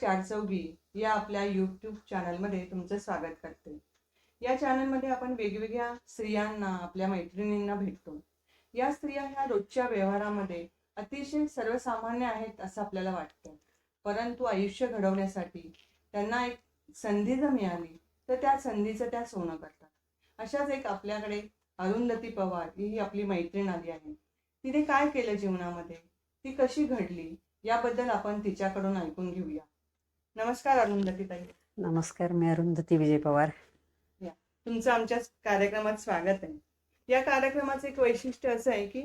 चार चौघी या आपल्या यूट्यूब चॅनलमध्ये तुमचं स्वागत करते. या चॅनलमध्ये आपण वेगवेगळ्या स्त्रियांना आपल्या मैत्रिणींना भेटतो. या स्त्रिया ह्या रोजच्या व्यवहारामध्ये अतिशय सर्वसामान्य आहेत असं आपल्याला वाटतं. परंतु आयुष्य घडवण्यासाठी त्यांना एक संधी जर मिळाली तर त्या संधीचं त्या सोनं करतात. अशाच एक आपल्याकडे अरुंधती पवार ही आपली मैत्रीण आली आहे. तिने काय केलं जीवनामध्ये? ती कशी घडली? याबद्दल आपण तिच्याकडून ऐकून घेऊया. नमस्कार अरुंधती ताई नमस्कार मी अरुंधती विजय पवार. तुमचं आमच्या कार्यक्रमात स्वागत आहे. या कार्यक्रमाचं एक वैशिष्ट्य असं आहे की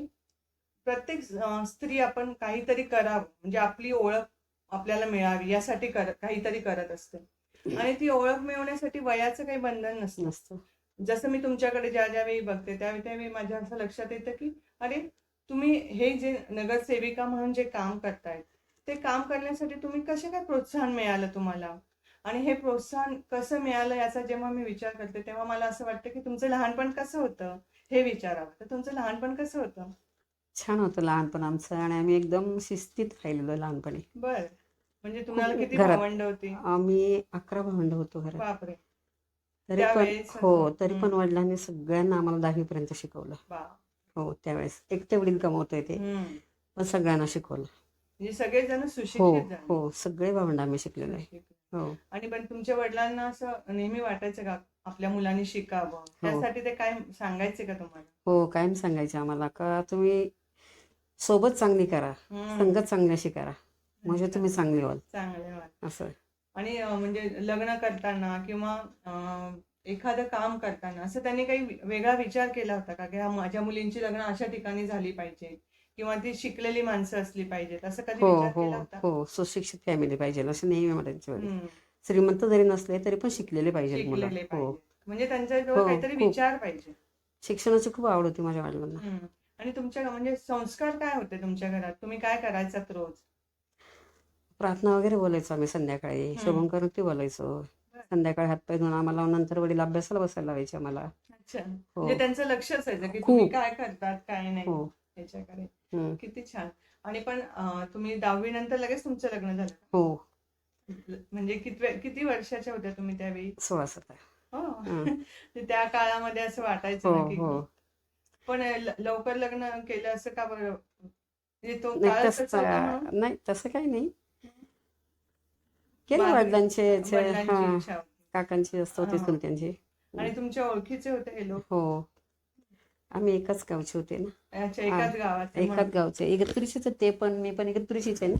प्रत्येक स्त्री आपण काहीतरी करावं म्हणजे आपली ओळख आपल्याला मिळावी यासाठी कर काहीतरी करत असते. आणि ती ओळख मिळवण्यासाठी वयाचं काही बंधन नसतं. नसतं. जसं मी तुमच्याकडे ज्या ज्यावेळी बघते त्यावेळी त्यावेळी माझ्या असं लक्षात येतं की अरे तुम्ही हे जे नगरसेविका म्हणून जे काम करतायत ते काम करण्यासाठी तुम्ही कसे काय प्रोत्साहन मिळालं तुम्हाला? आणि हे प्रोत्साहन कसं मिळालं याचा जेव्हा मी विचार करते तेव्हा मला असं वाटतं की तुमचं लहानपण कसं होतं? हे विचारावं. तर तुमचं लहानपण कसं होतं? छान होतं लहानपण आमचं आणि आम्ही एकदम शिस्तीत राहिलेलो लहानपणी. बर. म्हणजे तुम्हाला किती घरात. भावंड होती? आम्ही अकरा भावंड होतो घरात. बापरे. तरी पण त्यावेळेस हो असं- तरी पण हम्म. वडिलांनी सगळ्यांना आम्हाला दहावीपर्यंत शिकवलं. बा हो त्यावेळेस एकटे वडील कमवतोय ते. हम्म. पण सगळ्यांना शिकवलं. म्हणजे सगळेजण हो सुशिक्षित झाले. हो सगळे भावंड आम्ही शिकलेलो आहे. हो. आणि पण तुमच्या वडिलांना असं नेहमी वाटायचं का आपल्या मुलांनी शिकावं? त्यासाठी ते काय सांगायचे का तुम्हाला? हो कायम सांगायचे आम्हाला का तुम्ही सोबत चांगली करा हम्म. संगत चांगल्याशी करा. म्हणजे. तुम्ही चांगले व्हाल. चांगले असं आणि अं, म्हणजे लग्न करताना किंवा अं, एखादं काम करताना असं त्यांनी काही वेगळा विचार केला होता का की हा माझ्या मुलींची लग्न अशा ठिकाणी झाली पाहिजे? किंवा ती शिकलेली माणसं असली पाहिजेत असं कधी हो विचार हो केला होता? हो सुशिक्षित फॅमिली पाहिजे असं नेहमी म्हणायचे वडील हम्म. श्रीमंत जरी नसले तरी पण शिकलेले पाहिजेत मुलं. शिकलेले हो. पाहिजे म्हणजे त्यांच्याजवळ हो, काहीतरी खूप. विचार पाहिजे. शिक्षणाची खूप आवड होती माझ्या वडिलांना. हम्म. आणि तुमच्या म्हणजे संस्कार काय होते तुमच्या घरात? तुम्ही काय करायचात रोज? प्रार्थना वगैरे बोलायचो आम्ही संध्याकाळी. हम्म. शुभंकर ते बोलायचो. संध्याकाळी हातपाय धुवून आम्हाला नंतर वडील अभ्यासाला बसायला लावायचे आम्हाला. अच्छा. हो. म्हणजे त्यांचं लक्ष असायचं की तुम्ही खूप. काय करतात काय नाही. हो. याच्याकडे. हम्म. किती छान. आणि पण तुम्ही दहावी नंतर लगेच तुमचं लग्न झालं? हो. म्हणजे किती किती वर्षाच्या होत्या तुम्ही त्यावेळी? सोळा सतरा. हो. त्या काळामध्ये असं वाटायचं हो हो. पण लवकर लग्न केलं असं का बरं? म्हणजे नाही काळ तसं काही नाही. केलं वडिलांचे. काकांची जास्त होती. चुलत्यांची आणि तुमच्या ओळखीचे होते हे लोक? हो. आम्ही एकाच गावचे होते ना अच्छा एकाच गावात एकाच गावचे इगतपुरीचेच ते पण मी पण इगतपुरीचीच आहे ना.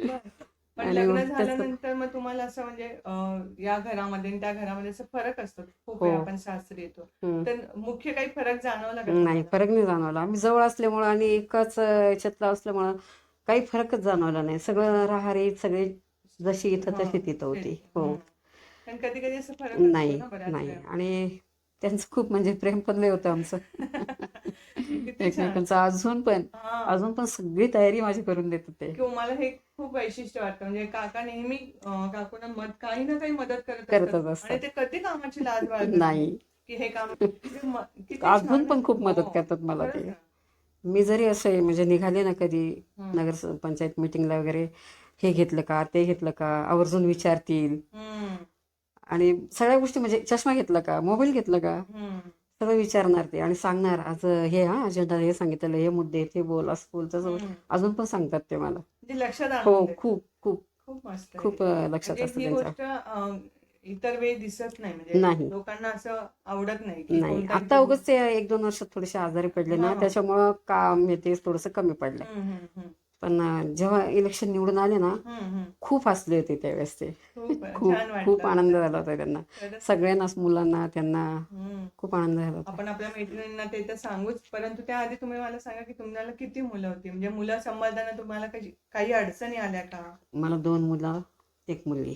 पण लग्न झाल्यानंतर मग तुम्हाला असं म्हणजे या घरामध्ये आणि त्या घरामध्ये असं फरक असतो खूप हो. वेळा आपण सासरी येतो. तर मुख्य काही फरक जाणवला नाही? फरक नाही जाणवला आम्ही जवळ असल्यामुळं आणि एकाच याच्यातलं असल्यामुळं काही फरकच जाणवला नाही सगळं राहारी सगळे जशी इथं तशी तिथं होती. हो कधी कधी असं फरक नाही नाही. आणि त्यांचं खूप म्हणजे प्रेम पण लय होतं आमचं. एकमेकांचं अजून पण हा. अजून पण सगळी तयारी माझी करून देत होते मला हे खूप वैशिष्ट्य वाटतं म्हणजे काका नेहमी काकूंना मत काही ना काही मदत करत करतच असतात. ते कधी कामाची लाज बाळगत नाही. की हे काम अजून पण खूप हो, मदत करतात मला ते. मी जरी असे म्हणजे निघाले ना कधी. नगर पंचायत मिटिंगला वगैरे हे घेतलं का ते घेतलं का आवर्जून विचारतील. आणि सगळ्या गोष्टी म्हणजे चष्मा घेतला का मोबाईल घेतला का. सगळं विचारणार ते आणि सांगणार आज हे हा अजेंडा हे सांगितलेलं हे मुद्दे ते बोल असं बोल तसं. अजून पण सांगतात ते मला म्हणजे लक्षात हो देतात. खूप खूप खूप लक्षात म्हणजे असतं इतर वेळी दिसत नाही म्हणजे. लोकांना असं आवडत नाही आता उगाच ते एक दोन वर्षात थोडेसे आजारी पडले ना. त्याच्यामुळं काम हे ते थोडंसं कमी पडलंय. पण जेव्हा इलेक्शन निवडून आले ना. खूप हसले होते त्यावेळेस ते. खूप खूप आनंद झाला होता त्यांना. सगळ्यांनाच मुलांना त्यांना. खूप आनंद झाला होता. आपण आपल्या मैत्रिणींना ते तर सांगूच परंतु त्याआधी तुम्ही मला सांगा की तुम्हाला किती मुलं होती? म्हणजे मुलं सांभाळताना तुम्हाला काही काही अडचणी आल्या का? मला दोन मुलं एक मुलगी.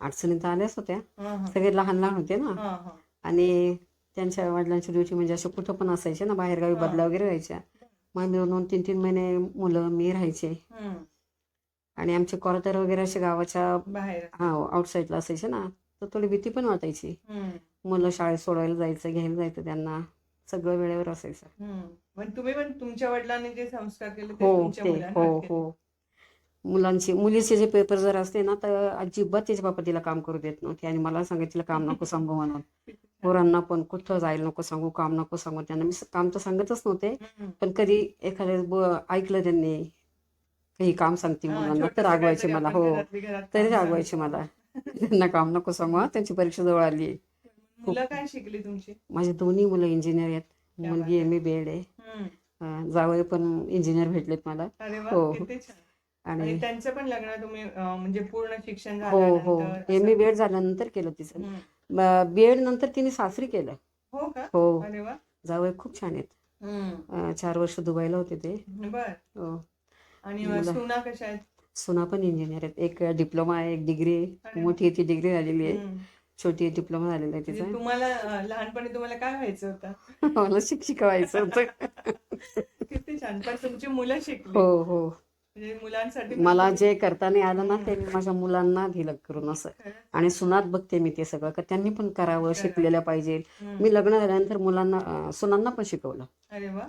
अडचणी तर आल्याच होत्या. सगळे लहान लहान होते ना. आणि त्यांच्या वडिलांच्या ड्युटी म्हणजे असे कुठं पण असायचे ना बाहेरगावी. बदला वगैरे व्हायच्या. मग दोन तीन तीन महिने मुलं मी राहायचे. आणि आमचे क्वार्टर वगैरे असे गावाच्या बाहेर. हा आउटसाईडला असायचे ना तर थोडी भीती पण वाटायची. मुलं शाळेत सोडवायला जायचं घ्यायला जायचं त्यांना सगळं वेळेवर असायचं. तुम्ही पण तुमच्या वडिलांनी जे संस्कार केले ते हो हो. हो. मुलांची मुलीचे जे पेपर जर असते ना तर अजिबात त्याच्या बाबा तिला काम करू देत नव्हते. आणि मला सांगायचे तिला काम नको सांगू म्हणून. पोरांना पण कुठं जायला नको सांगू काम नको सांगू. त्यांना मी काम तर सांगतच नव्हते. पण कधी एखाद्या ऐकलं त्यांनी काही काम सांगते मुलांना तर रागवायचे मला. हो. तरी रागवायचे. मला. त्यांना काम नको सांगू त्यांची परीक्षा जवळ आली. मुलं काय शिकली तुमची? माझे दोन्ही मुलं इंजिनियर आहेत. मुलगी एम ए बी एड आहे. जावई पण इंजिनियर भेटलेत मला. हो. आणि त्यांचं पण लग्न तुम्ही म्हणजे पूर्ण शिक्षण हो हो. एम ए असं- बी एड झाल्यानंतर केलं तिचं. बी एड नंतर तिने सासरी केलं. हो का? हो. अरे वा. जावई खूप छान आहेत. हम्म. अं, चार वर्ष दुबईला होते ते. बर. हो. आणि मुलं- सुना कशा आहेत? सुना पण इंजिनियर आहेत. एक डिप्लोमा आहे एक डिग्री अरे मोठी ती डिग्री झालेली आहे. हम्म. छोटी डिप्लोमा झालेला आहे म्हणजे तिचा. तुम्हाला अं, लहानपणी तुम्हाला काय व्हायचं होतं? मला शिक्षिका व्हायचं होतं. किती छान. पण तुमची मुलं शिकली. हो हो. मुलांसाठी मला जे करता नाही आलं ना ते मी माझ्या मुलांना दिलं करून असं. आणि सुनात बघते मी ते सगळं का त्यांनी पण करावं शिकलेल्या पाहिजे. मी लग्न झाल्यानंतर मुलांना सुनांना पण शिकवलं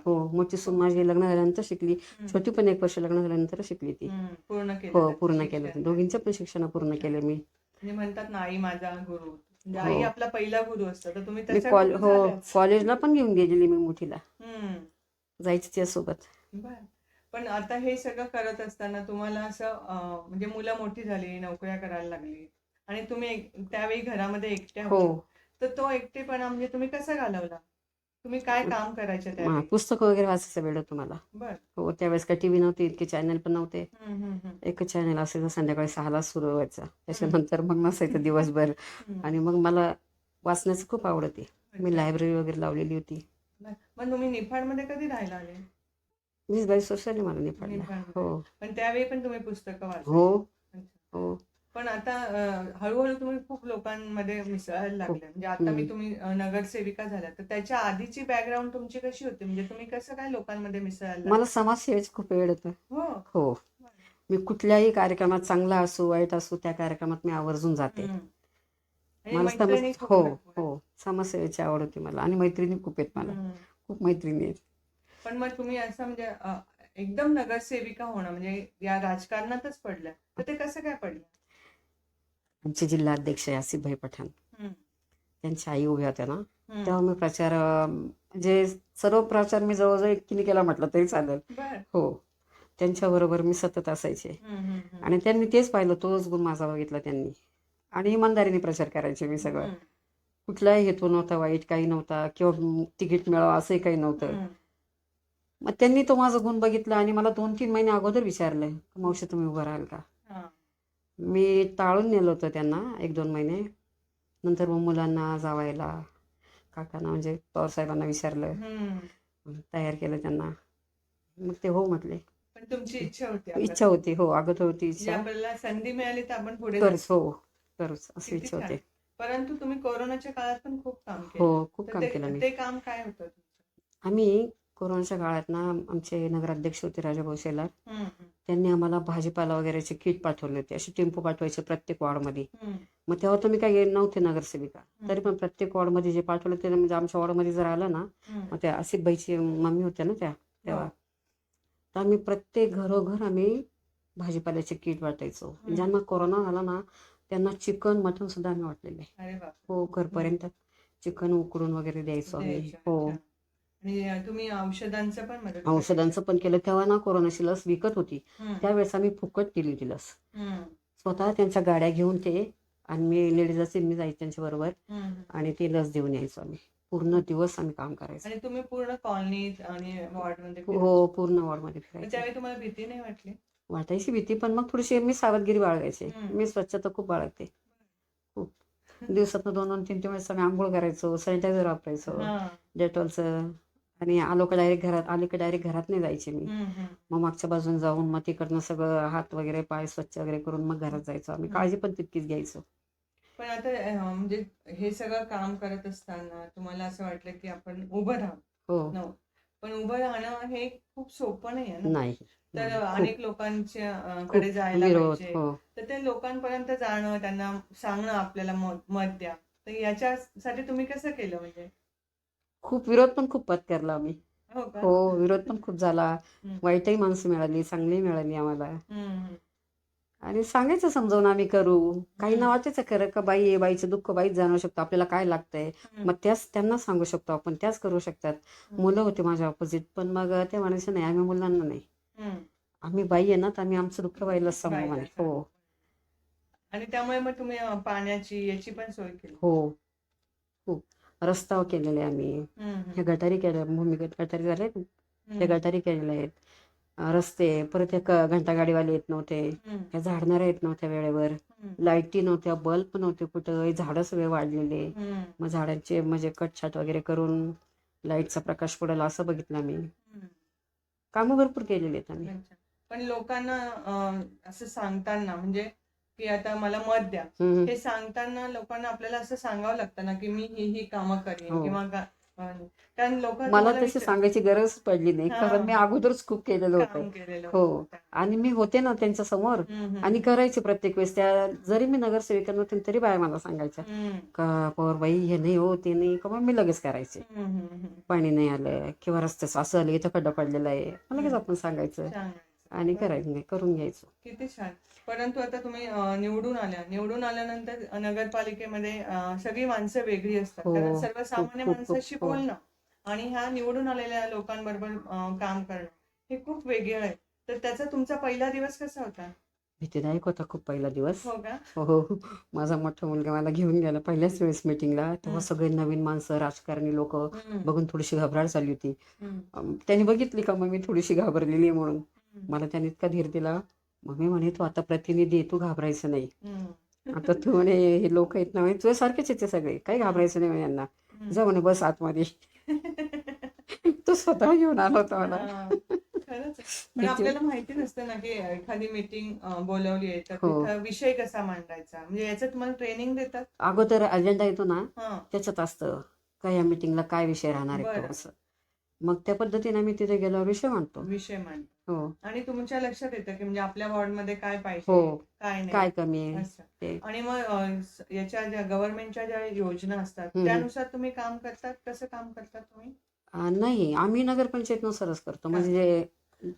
हो मोठी सून माझी लग्न झाल्यानंतर शिकली. छोटी पण एक वर्ष लग्न झाल्यानंतर शिकली ती हम्म. पूर्ण केलं हो पूर्ण. केलं दोघींचं पण शिक्षण पूर्ण केलं मी म्हणजे म्हणतात ना आई माझा गुरु म्हणजे हो. आई आपला पहिला गुरु असतो तर तुम्ही हो. कॉलेजला पण घेऊन गेलेली मी मोठीला. जायची तिच्यासोबत बर पण आता हे सगळं करत असताना तुम्हाला असं म्हणजे मुलं मोठी झाली नोकऱ्या करायला लागली आणि तुम्ही एक- त्यावेळी घरामध्ये एकट्या हो. तर तो एकटेपणा म्हणजे तुम्ही कसा घालवला? तुम्ही काय काम करायचे त्यावेळी? पुस्तकं वगैरे वाचायचा वेळ बर. हो त्यावेळेस काय टीव्ही नव्हते इतके चॅनल पण नव्हते. एकच चॅनल असायचं संध्याकाळी सहाला सुरू व्हायचा. त्याच्यानंतर मग नसायचं दिवसभर. आणि मग मला वाचण्याचं खूप आवडते मी. लायब्ररी वगैरे लावलेली होती. मग तुम्ही निफाडमध्ये कधी राहायला आले? वीस बावीस वर्षांनी मला निफाडमध्ये. हो. पण त्यावेळी पण तुम्ही पुस्तकं वाचली. हो. हो. पण आता हळूहळू तुम्ही खूप लोकांमध्ये मिसळायला लागले. म्हणजे आता मी. तुम्ही नगरसेविका झाल्या. तर त्याच्या आधीची बॅकग्राऊंड तुमची कशी होती? म्हणजे तुम्ही कसं काय लोकांमध्ये मिसळायला? मला समाजसेवेचं खूप वेळ होतं. हो. हो. मी कुठल्याही कार्यक्रमात चांगला असो वाईट असो त्या कार्यक्रमात मी आवर्जून जाते. आणि मला समज हो. हो. समाजसेवेची आवड होती मला. आणि मैत्रिणी खूप आहेत मला. खूप मैत्रिणी आहेत. पण मग तुम्ही असं म्हणजे एकदम नगरसेविका होणं म्हणजे या राजकारणातच पडलं तर ते कसं काय पडलं आमचे जिल्हाध्यक्ष आसिफभाई पठाण. त्यांच्या आई उभ्या होत्या ना. तेव्हा मी प्रचार म्हणजे सर्व प्रचार मी जवळजवळ एकटीने केला म्हटलं तरी चालेल हो त्यांच्याबरोबर मी सतत असायचे. आणि त्यांनी तेच पाहिलं तोच गुण माझा बघितला त्यांनी आणि इमानदारीने प्रचार करायचे मी सगळं. कुठलाही हेतू नव्हता वाईट काही नव्हता किंवा तिकीट मिळावं असंही काही नव्हतं. मग त्यांनी तो माझा गुण बघितला आणि मला दोन तीन महिने अगोदर विचारलं मावशी तुम्ही उभं राहाल का. मी टाळून नेलं होतं त्यांना एक दोन महिने नंतर मग मुलांना जावायला काकांना म्हणजे पवारसाहेबांना विचारलं हम्म. तयार केलं त्यांना मग ते हो म्हटले पण तुमची इच्छा होती. इच्छा होती हो अगोदर होती म्हणजे इच्छा आपल्याला संधी मिळाली तर आपण पुढे करूच हो करूच अशी इच्छा. होती परंतु तुम्ही कोरोनाच्या काळात पण खूप काम केलं हो खूप काम केलं मी ते काम काय होतं? आम्ही कोरोनाच्या काळात ना आमचे नगराध्यक्ष होते शेलार हम्म, हम्म, त्यांनी आम्हाला भाजीपाला वगैरेचे किट पाठवले होते. असे टेम्पो पाठवायचे प्रत्येक वॉर्डमध्ये. मग तेव्हा तुम्ही काही नव्हते नगरसेविका. तरी पण प्रत्येक वॉर्डमध्ये जे पाठवलं ते म्हणजे आमच्या वॉर्डमध्ये जर आलं ना. मग त्या आसिफबाईची मम्मी होत्या ना त्या तेव्हा. हो. तर आम्ही प्रत्येक घरोघर आम्ही भाजीपाल्याचे किट वाटायचो. ज्यांना कोरोना झाला ना त्यांना चिकन मटन सुद्धा आम्ही वाटलेले हो घरपर्यंत चिकन उकडून वगैरे द्यायचो आम्ही. हो. आणि अं, तुम्ही औषधांचं पण मदत औषधांचं पण केलं. तेव्हा ना कोरोनाची लस विकत होती. त्यावेळेस आम्ही फुकट दिली ती लस. स्वतः त्यांच्या गाड्या घेऊन ते आणि मी लेडीज असेल मी जायचे त्यांच्या बरोबर. आणि ती लस देऊन यायचो आम्ही. पूर्ण दिवस आम्ही काम करायचो. आणि तुम्ही पूर्ण कॉलनीत आणि वॉर्डमध्ये. हो पूर्ण वॉर्डमध्ये तर फिरायचं तुम्हाला भीती नाही वाटली? वाटायची भीती पण मग थोडीशी मी सावधगिरी बाळगायचे. मी स्वच्छता खूप बाळगते. खूप. दिवसातनं दोन दोन तीन तीन वेळेस आम्ही आंघोळ करायचो सॅनिटायझर वापरायचो. डेटॉलचं आणि आलो का डायरेक्ट घरात आले का डायरेक्ट घरात नाही जायचे मी. मग मागच्या बाजून जाऊन मग तिकडनं सगळं हात वगैरे पाय स्वच्छ वगैरे करून मग घरात जायचो आम्ही. काळजी पण तितकीच घ्यायचो. पण आता म्हणजे हे सगळं काम करत असताना तुम्हाला असं वाटलं की आपण उभं राहू हो. पण उभं राहणं हे खूप सोपं नाही आहे नाही. तर अनेक लोकांच्या कडे जायला पाहिजे. हो. तर ते लोकांपर्यंत जाणं त्यांना सांगणं आपल्याला मत द्या. तर याच्यासाठी तुम्ही कसं केलं म्हणजे? खूप विरोध पण खूप पत्करला आम्ही हो हो विरोध पण खूप झाला. वाईटही माणसं मिळाली चांगली मिळाली आम्हाला. आणि सांगायचं समजावून आम्ही करू काही ना. वाटायचं खरं का बाई आहे बाईचं दुःख बाईच जाणू शकतो आपल्याला काय लागतंय. मग त्याच त्यांना सांगू शकतो आपण त्याच करू शकतात. मुलं होते माझ्या ऑपोजिट पण मग ते म्हणायचे नाही आम्ही मुलांना नाही. आम्ही बाई आहे ना तर आम्ही आमचं दुःख बाईलाच सांगू बाईला म्हणे. हो आणि त्यामुळे मग तुम्ही पाण्याची याची पण सोय केली हो खूप रस्ता केलेले आम्ही. हम्म, हे गटारी केले भूमिगत गटारी झाले ते हम्म, गटारी केलेले आहेत. रस्ते परत एक घंटागाडीवाले येत नव्हते. ह्या झाडणाऱ्या येत नव्हत्या वेळेवर. लाईटी नव्हत्या बल्ब नव्हते कुठं हे झाडं सगळे वाढलेले. मग झाडांचे म्हणजे कटछाट वगैरे करून लाईटचा प्रकाश पडेल असं बघितलं आम्ही. कामं भरपूर केलेली आहेत आम्ही. पण लोकांना असं सांगताना म्हणजे की आता मला मत द्या. हे सांगताना लोकांना आपल्याला असं सांगावं लागतं ना की मी ही ही कामं करेन हो. किंवा कारण लोक मला तशी सांगायची गरज पडली नाही. कारण मी अगोदरच खूप केलेलं होतं हो. आणि मी होते ना त्यांच्यासमोर आणि करायचे प्रत्येक वेळेस त्या जरी मी नगरसेविका नव्हते तरी बाया मला सांगायच्या का पवार बाई हे नाही हो ते नाही का मी लगेच करायचे. पाणी नाही आलं किंवा रस्त्याचं असं आलं इथं खड्डा पडलेला आहे लगेच. आपण सांगायचं सांगायचं. आणि करायचं नाही करून घ्यायचं किती छान परंतु आता तुम्ही निवडून आल्या. निवडून आल्यानंतर नगरपालिकेमध्ये सगळी माणसं वेगळी असतात. हो. कारण सर्वसामान्य खूप, खूप, माणसाशी हो. बोलणं आणि ह्या निवडून आलेल्या लोकांबरोबर काम करणं हे खूप वेगळं आहे. तर त्याचा तुमचा पहिला दिवस कसा होता? भीतीदायक होता खूप पहिला दिवस. हो का? हो हो. माझा मोठा मुलगा मला घेऊन गेला पहिल्याच वेळेस मीटिंगला. तेव्हा. सगळे नवीन माणसं राजकारणी लोक बघून थोडीशी घबराट झाली होती. त्यांनी बघितली का मग मी थोडीशी घाबरलेली म्हणून. मला त्याने इतका धीर दिला. मग मी म्हणे तू आता प्रतिनिधी आहे, तू घाबरायचं नाही. आता तू म्हणे हे लोक आहेत ना म्हणे तुझ्या सारखेच आहेत ते सगळे काही घाबरायचं नाही म्हणे यांना. हम्म. जा म्हणे बस आतमध्ये. तो स्वतः घेऊन आला होता मला. पण आपल्याला माहिती नसतं ना की एखादी मीटिंग बोलवली आहे तर हो. विषय कसा मांडायचा? म्हणजे याचं तुम्हाला ट्रेनिंग देतात? अगोदर अजेंडा येतो ना त्याच्यात असतं का या मिटिंगला काय विषय राहणार आहे असं. मग त्या पद्धतीने मी तिथे गेल्यावर विषय मांडतो. विषय मांड हो. आणि तुमच्या लक्षात येतं की म्हणजे आपल्या वॉर्डमध्ये काय पाहिजे हो. काय नाही. काय कमी आहे? असं. ते. आणि मग अं, याच्या ज्या गव्हर्नमेंटच्या ज्या योजना असतात हम्म. त्यानुसार तुम्ही काम करतात? कसं काम करतात तुम्ही? आ, नाही. आम्ही नगरपंचायतनुसारच करतो. म्हणजे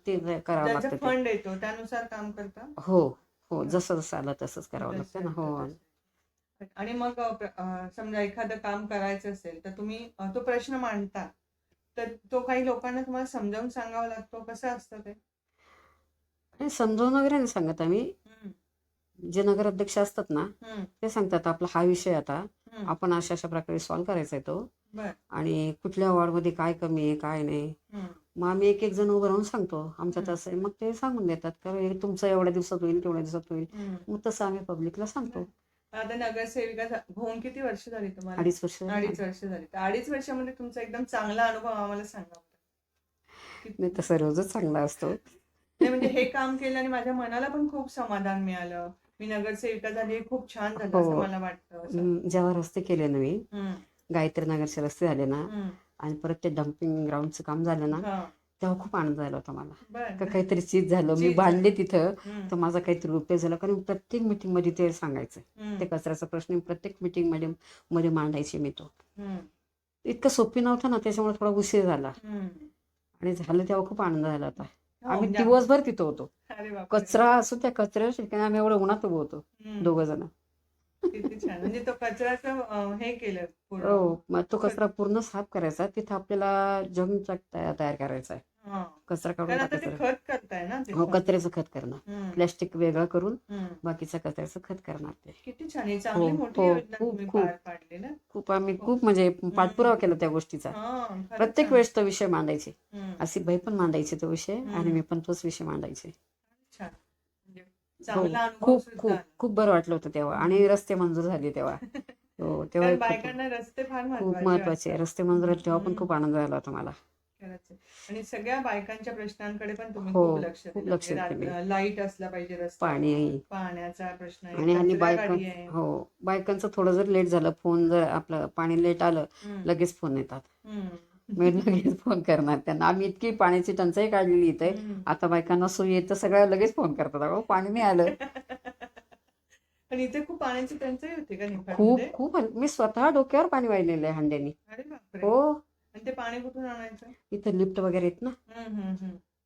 ते जे करावं ज्याचा लागतं ते. फंड येतो त्यानुसार काम करता? हो. हो. जसं जसं आलं तसंच करावं लागतं ना. हो. आणि मग अं, प्र- अं, समजा एखादं काम करायचं असेल तर तुम्ही अं, तो प्रश्न मांडता. तर तो काही लोकांना तुम्हाला समजावून सांगावा लागतो? कसं असतं ते? आणि समजावून वगैरे नाही सांगत आम्ही. हम्म, जे नगराध्यक्ष असतात ना हम्म, ते सांगतात आपला हा विषय आता हम्म. आपण अशा अशा प्रकारे सॉल्व्ह करायचा आहे तो. बर. आणि कुठल्या वॉर्डमध्ये काय कमी आहे काय नाही. हम्म, मग आम्ही एक एक जण उभं राहून सांगतो आमच्यात. असं आहे. मग ते सांगून देतात का हे तुमचं एवढ्या दिवसात होईल तेवढ्या दिवसात होईल. हम्म. मग तसं आम्ही पब्लिकला सांगतो. आता नगरसेविका होऊन किती वर्ष झाली तुम्हाला? अडीच वर्ष अडीच वर्ष झाली. तर अडीच वर्षामध्ये तुमचा एकदम चांगला अनुभव आम्हाला सांगा नाही तसं रोजच चांगला असतो. नाही म्हणजे हे काम केलं आणि माझ्या मनाला पण खूप समाधान मिळालं. मी नगरसेविका झाली हे खूप छान झालं असं हो. मला वाटतं असं. हम्म, जेव्हा रस्ते केले ना मी हम्म, गायत्री नगरचे रस्ते झाले ना हम्म. आणि परत ते डम्पिंग ग्राउंडचं काम झालं ना हा, तेव्हा खूप आनंद झाला होता मला. का काहीतरी चीज झालं मी बांधले तिथं तर माझा काहीतरी उपयोग झाला. कारण प्रत्येक मीटिंगमध्ये ते सांगायचं. ते कचऱ्याचा प्रश्न प्रत्येक मीटिंगमध्ये मध्ये मांडायचे मी तो. इतकं सोपी नव्हतं ना त्याच्यामुळे थोडा उशीर झाला. आणि झालं तेव्हा खूप आनंद झाला होता. हो, आम्ही दिवसभर तिथं होतो. कचरा असो त्या कचऱ्याच्या ठिकाणी आम्ही एवढं उन्हात उभं होतो. दोघ जण. किती छान. म्हणजे तो कचऱ्याचं अं, हे केलं पूर्ण. हो मग तो कचरा पूर्ण साफ करायचा. तिथं आपल्याला जंगचा तयार करायचा आहे. हा. कचरा काढून कारण आता ते टाकायचा खत करताय ना हो कचऱ्याचं खत करणं हम्म, प्लॅस्टिक वेगळं करून हम्म. बाकीचं कचऱ्याचं खत करणार ते. किती छान. ही चांगली हो, मोठी हो, योजना खूप, तुम्ही खूप. पार पाडली ना? खूप आम्ही खूप म्हणजे पाठपुरावा केला त्या गोष्टीचा. हा, खरंच प्रत्येक छान. वेळेस तो विषय मांडायचे. हम्म, असित भाई पण मांडायचे तो विषय आणि. मी पण तोच विषय मांडायचे. चांगला अनुभव खूप खूप. खूप बरं वाटलं होतं तेव्हा आणि रस्ते मंजूर झाले तेव्हा. हो तेव्हा कारण खूप बायकांना रस्ते फार खूप महत्त्वाचे. रस्ते मंजूर झाले तेव्हा पण. खूप आनंद झाला होता मला. खरंच आहे. आणि सगळ्या बायकांच्या प्रश्नांकडे पण तुम्ही हो, खूप लक्ष खूप लक्ष म्हणजे दिलं. लाइट असला पाहिजे पाणी. पाण्याचा प्रश्न आहे आणि हल्ली कचरा बायका गाडी आहे. हो बायकांचं थोडं जर लेट झालं फोन जर आपलं पाणी लेट आलं हम्म, लगेच फोन येतात. हम्म. मी लगेच फोन करणार त्यांना. आम्ही इतकी पाण्याची टंचाई काढलेली इथे. आता बायकांना सोयी येत तर सगळ्या लगेच फोन करतात. अगं पाणी नाही आलं. पण इथे खूप पाण्याची टंचाई होती का खूप खूप. मी स्वतः डोक्यावर पाणी वाहिलेलं आहे हंड्यानी. हो. ते पाणी कुठून आणायचं? इथं लिफ्ट वगैरे आहेत ना.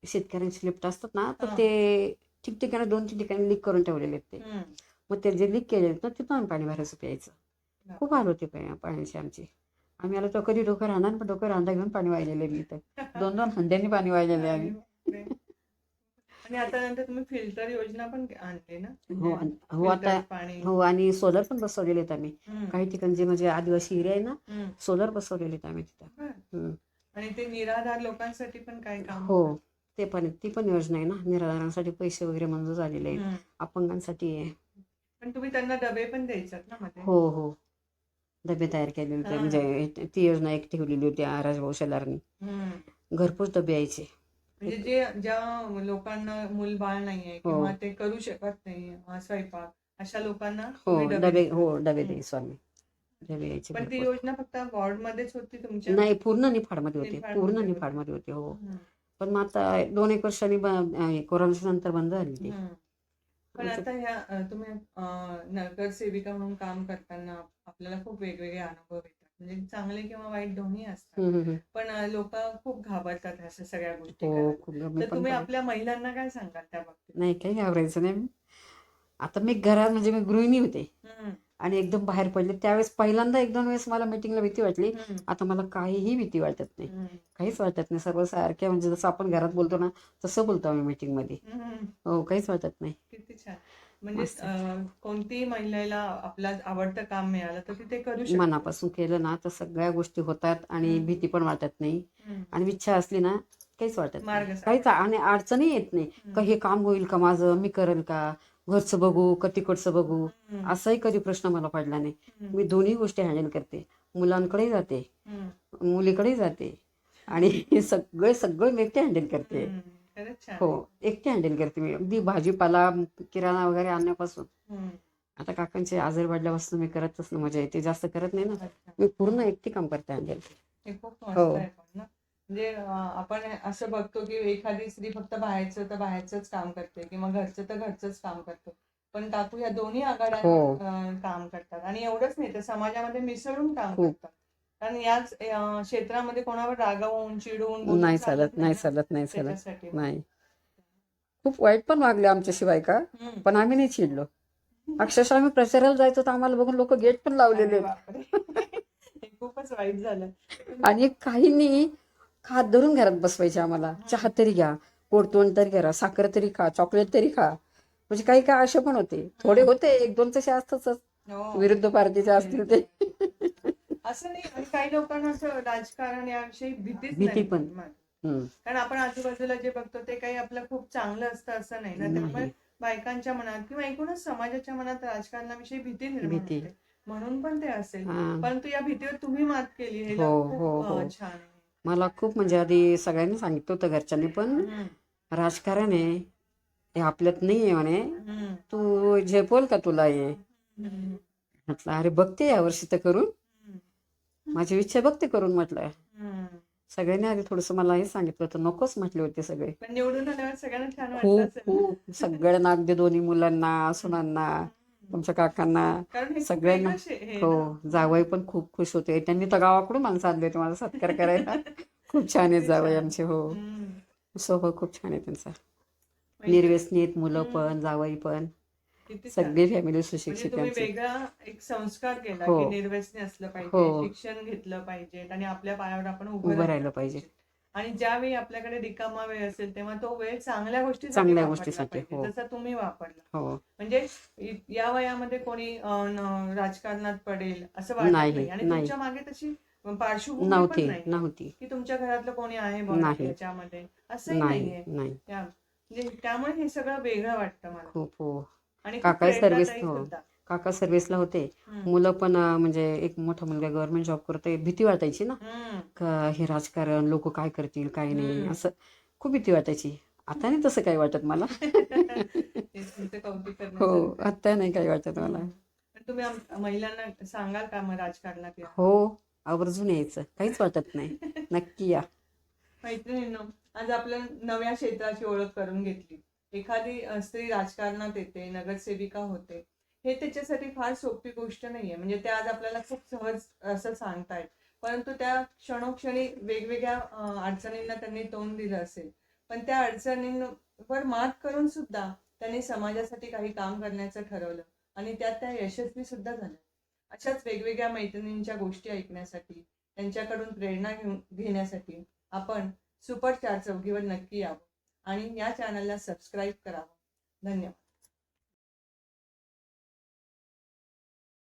शेतकऱ्यांची लिफ्ट असतात ना तर. ते ठिकठिकाणी दोन तीन ठिकाणी लीक करून ठेवलेले आहेत ते. मग ते जे लीक केलेले आहेत ना तिथून पाणी भरायचं प्यायचं. खूप हाल होते पाण्याचे आमचे. आम्ही आलो तर कधी डोकं राहणार पण डोकं रांधा घेऊन पाणी वाहिलेले मी इथं दोन दोन हंड्यांनी पाणी वाहिलेले आम्ही. आणि आता नंतर तुम्ही फिल्टर योजना पण आणली ना हो आणि- हो आता फिल्टर पाणी हो आणि सोलर पण बसवलेले आहेत आम्ही हम्म. काही ठिकाणी जे म्हणजे आदिवासी एरिया आहे ना हम्म. सोलर बसवलेले आहेत आम्ही तिथं बरं. हम्म. आणि ते निराधार लोकांसाठी पण काय काम हो ते पण. ती पण योजना आहे ना निराधारांसाठी पैसे वगैरे मंजूर झालेले आहेत हम्म. अपंगांसाठी आहे पण तुम्ही त्यांना डबे पण द्यायचात ना मध्ये हो हो डबे तयार केलेले होते. म्हणजे ती योजना एक ठेवलेली होती राजभाऊ शेलारनी. घरपोच डबे यायचे म्हणजे जे ज्या लोकांना मूल बाळ नाहीये हो. किंवा ते करू शकत नाही स्वयंपाक अशा लोकांना हो डबे. हो डबे. द्यायचो आम्ही डबे यायचे पण ती. योजना फक्त वॉर्ड मध्येच होती तुमच्या नाही पूर्ण निफाडमध्ये होते निफाडमध्ये पूर्ण होते. निफाडमध्ये होते हो. पण मग आता दोन एक वर्षांनी कोरोनाच्या नंतर बंद झाली ती. पण आता ह्या तुम्ही नगरसेविका म्हणून काम करताना आपल्याला खूप वेगवेगळे अनुभव येतात. म्हणजे चांगले किंवा वाईट दोन्ही असतात. पण लोक खूप घाबरतात अशा सगळ्या गोष्टी हो तर तुम्ही आपल्या महिलांना काय सांगाल त्या बाबतीत? नाही काही घाबरायचं नाही. आता मी घरात म्हणजे मी गृहिणी होते. आणि एकदम बाहेर पडले त्यावेळेस पहिल्यांदा एक दोन वेळेस मला मीटिंगला भीती वाटली. आता मला काहीही भीती वाटत नाही. काहीच वाटत नाही सर्व सारख्या म्हणजे जसं आपण घरात बोलतो ना तसं बोलतो आम्ही मीटिंगमध्ये. हो काहीच वाटत नाही किती छान म्हणजे कोणतीही महिलेला आपला आवडतं काम मिळालं तर ती ते करू शकते मनापासून केलं ना तर सगळ्या गोष्टी होतात आणि. भीती पण वाटत नाही. आणि इच्छा असली ना काहीच वाटत. काहीच आणि अडचणही येत नाही. का हे काम होईल का माझं मी करेल का घरचं बघू का तिकडचं बघू. असाही कधी प्रश्न मला पडला नाही. मी दोन्ही गोष्टी हँडल करते. मुलांकडेही जाते. हम्म. मुलीकडेही जाते. आणि सगळे सगळं मी एकटे हँडल करते. हो. एकटे हँडल करते मी. अगदी भाजीपाला किराणा वगैरे आणण्यापासून. आता काकांचे आजार वाढल्यापासून मी करतच ना मजा येते. जास्त करत नाही ना. मी पूर्ण एकटी काम करते हँडल हे. म्हणजे आपण असं बघतो की एखादी स्त्री फक्त बाहेरचं तर बाहेरचंच काम करते किंवा घरचं तर घरचंच काम करतो. पण काकू या दोन्ही आघाड्या हो. काम करतात आणि एवढंच नाही तर समाजामध्ये मिसळून काम. करतात. कारण याच क्षेत्रामध्ये कोणावर रागावून चिडून नाही चालत नाही. चालत नाही चालत. नाही. खूप वाईट पण वागले आमच्याशिवाय का. पण आम्ही नाही चिडलो. अक्षरशः आम्ही प्रचाराला जायचो तर आम्हाला बघून लोक गेट पण लावलेले. खूपच वाईट झालं. आणि काहींनी हात धरून घरात बसवायचे आम्हाला? चहा तरी घ्या पोटतोंड तरी करा साखर तरी खा चॉकलेट तरी खा. म्हणजे काही काय असे पण होते. थोडे होते एक दोन तसे असतच. हो. विरुद्ध पार्टीचे असतील ते. असं नाही आणि काही लोकांना असं राजकारण याविषयी भीतीच भीती पण. कारण आपण आजूबाजूला जे बघतो ते काही आपलं खूप चांगलं असतं असं नाही ना. त्यामुळे बायकांच्या मनात किंवा एकूणच समाजाच्या मनात राजकारणाविषयी भीती निर्माण. होते. म्हणून पण ते असेल. परंतु या भीतीवर तुम्ही मात केली. हे हो, खूप, हो. छान मला खूप म्हणजे आधी सगळ्यांनी सांगितलं होतं घरच्यांनी पण राजकारण आहे. हे आपल्यात नाही आहे म्हणे तू झेपवल का तुला हे? म्हटलं अरे बघते यावर्षी तर करून. माझी इच्छा बघते करून म्हटलं. सगळ्यांनी आधी थोडस मला हे सांगितलं होतं. नकोच म्हटले होते सगळे. निवडून खूप? खूप. सगळ्यांना अगदी दोन्ही मुलांना सुनांना. तुमच्या काकांना हे सगळ्यांना हे हो. जावई पण खूप खुश होते त्यांनी तर गावाकडून माणसं आणले होते मला सत्कार करायला खूप छान आहेत जावई. आमचे हो. स्वभाव खूप छान आहे त्यांचा म्हणजे निर्व्यसनी आहेत मुलं. पण जावई पण. सगळी फॅमिली म्हणजे सुशिक्षित त्यांची वेगळा एक संस्कार केला हो. की निर्व्यसनी असलं हो. पाहिजे शिक्षण घेतलं पाहिजे आणि आपल्या पायावर आपण उभं राहिलं पाहिजे आणि ज्यावेळी आपल्याकडे रिकामा वेळ असेल तेव्हा तो वेळ चांगल्या गोष्टीसाठी चांगल्या गोष्टीसाठी, पाहिजे, हो. जसं तुम्ही वापरला. हो. म्हणजे या वयामध्ये कोणी राजकारणात पडेल असं वाटत नाही, आणि. तुमच्या मागे तशी पार्श्वभूमी नव्हती की तुमच्या घरातलं कोणी आहे बघ नाही. याच्यामध्ये असंही नाही नाहीये. म्हणजे त्यामुळे हे सगळं वेगळं वाटतं मला. खूप हो. आणि सर्व्हिस. काका सर्व्हिसला होते. मुलं पण म्हणजे एक मोठा मुलगा गव्हर्नमेंट जॉब करतोय भीती वाटायची ना. का हे राजकारण लोक काय करतील काय नाही. असं खूप भीती वाटायची. आता नाही तसं काही वाटत मला. हो. आता नाही काही वाटत मला. तुम्ही महिलांना सांगाल का मग राजकारणात हो आवर्जून यायचं. काहीच वाटत नाही. नक्की या. मैत्रिणींनो आज आपण नव्या क्षेत्राची ओळख करून घेतली. एखादी स्त्री राजकारणात येते नगरसेविका होते. हे त्याच्यासाठी फार सोपी गोष्ट नाहीये. म्हणजे ते आज आपल्याला खूप सहज असं सांगतायत. परंतु त्या क्षणोक्षणी वेगवेगळ्या अडचणींना त्यांनी तोंड दिलं असेल. पण त्या अडचणींवर मात करून सुद्धा त्यांनी समाजासाठी काही काम करण्याचं ठरवलं. आणि त्यात त्या यशस्वी सुद्धा झाल्या. अशाच वेगवेगळ्या मैत्रिणींच्या गोष्टी ऐकण्यासाठी त्यांच्याकडून प्रेरणा घेऊन घेण्यासाठी आपण सुपर चार चौघीवर नक्की यावं. आणि या चॅनलला सबस्क्राईब करावं. धन्यवाद.